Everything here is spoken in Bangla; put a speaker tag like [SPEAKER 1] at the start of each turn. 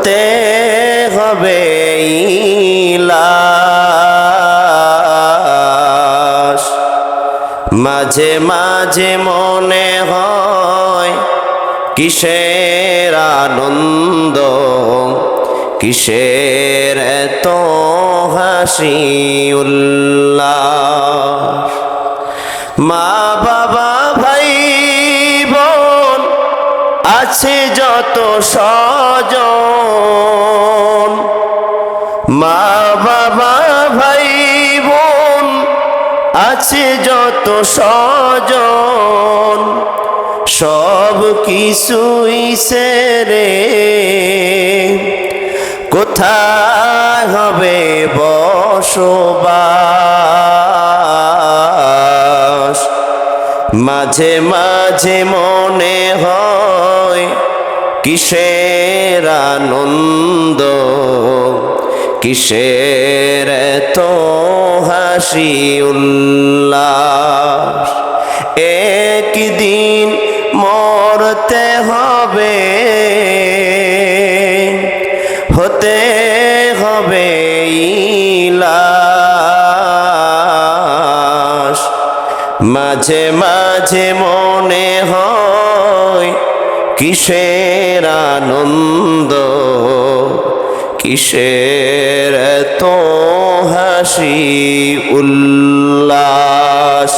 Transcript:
[SPEAKER 1] হতে হবে মাঝে মাঝে মনে হয় কিসের আনন্দ, কিসের এত হাসি উল্লাস। মা বাবা ভাই আছে যত স্বজন। মা, বাবা, ভাই, বোন আছে যত স্বজন। সব কিছুই সেরে কোথায় হবে বসবাস? মাঝে মাঝে মনে হয় কিসের আনন্দ? কিসের তো হাসি উল্লাস? একদিন মরতে হবে, হতে হবে ইলাস। মাঝে মাঝে মনে হয় কিসের আনন্দ? কিসের তো হাসি উল্লাস?